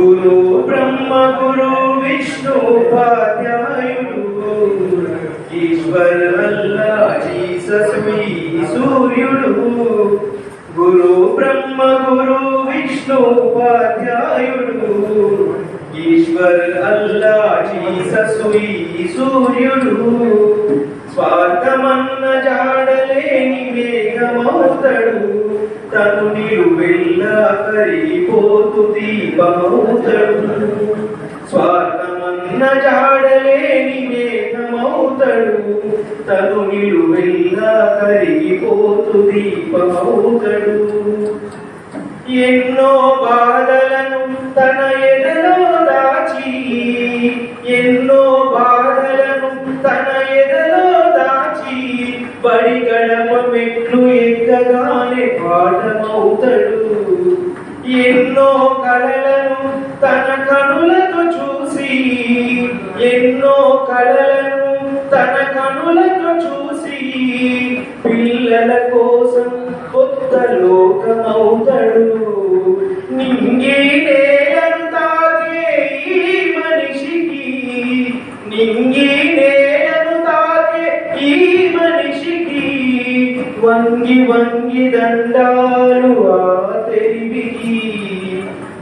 గురు బ్రహ్మ గురు విష్ణు ఉపాధ్యాయుడు. ఈశ్వర్ అల్లా జీసస్ సూర్యుడు. గురు బ్రహ్మ గురు విష్ణు ఉపాధ్యాయుడు. ఈశ్వర్ అల్లా జీసస్ సూర్యుడు. స్వార్థమన్న జాడలేని వేగమవుతాడు తను నిలువెల్ల కరిగిపోతు దీపమవుతాడు స్వార్థమన్న జాడలేని వేగమవుతాడు తను నిలువెల్ల కరిగిపోతు దీపమవుతాడు ఎన్నో బాధలను తన ఎడలో దాచి ఎన్నో బడి గడప మెట్లు ఎక్కగానే పాఠమవుతాడు. ఎన్నో కళలను తన కనులతో చూసి ఎన్నో కళలను తన కనులతో చూసి పిల్లల కోసం కొత్త లోకమవుతాడు. నింగే నేలను ఈ మనిషికి నింగి వంగి వంగి దండాలు ఆ తెలివికి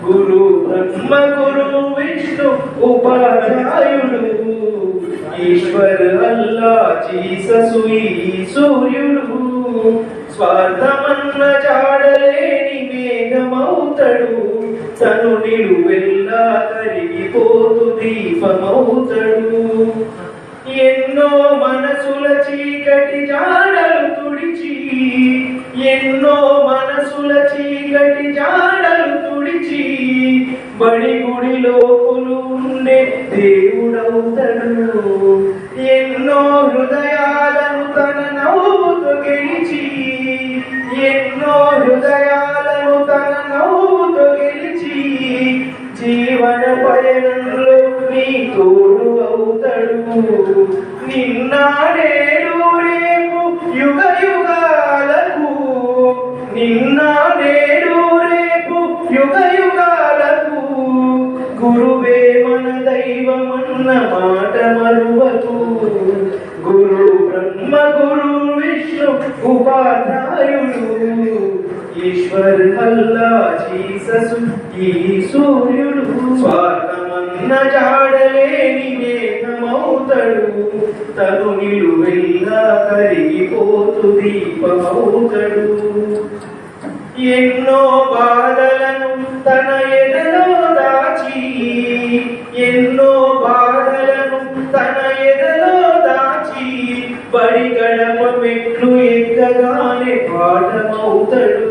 గురు బ్రహ్మ గురు విష్ణు ఉపాధ్యాయుడు. ఈశ్వర్ అల్లా జీససు సూర్యుడు. స్వార్థమన్న జాడలేని మేఘమవుతాడు తను నిలువెల్లా కరిగిపోతు దీపమవుతాడు ఎన్నో మనసుల చీకటి జాడలు తుడిచి ఎన్నో మనసుల చీకటి జాడలు తుడిచి బడి గుడి లోపులు ఉండే దేవుడవుతాడు. ఎన్నో హృదయాలను తన నవ్వుతో గెలిచి ఎన్నో హృదయాలను తన నవ్వుతో గెలిచి జీవన పయనంలో నీ తోడు అవుతాడు. నిన్నాడే కాలకు గురువే మన దైవమన్న మాట మరువతు గురు బ్రహ్మ గురు విష్ణు ఉపాధ్యాయుడు ఈశ్వర్ అల్లా జీససు ఈ సూర్యుడు. స్వార్థమన్న జాడలేని మేఘమవుతాడు తను నిలువెల్లా కరిగిపోతు దీపమవుతాడు ఎన్నో బా తన ఎదలో దాచి బడి గడప మెట్లు ఎక్కగానే పాఠమవుతాడు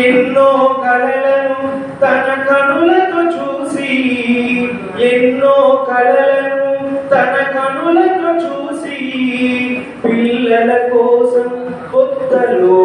ఎన్నో కళలను తన కనులతో చూసి ఎన్నో కళలను తన కనులతో చూసి పిల్లల కోసం కొత్తలో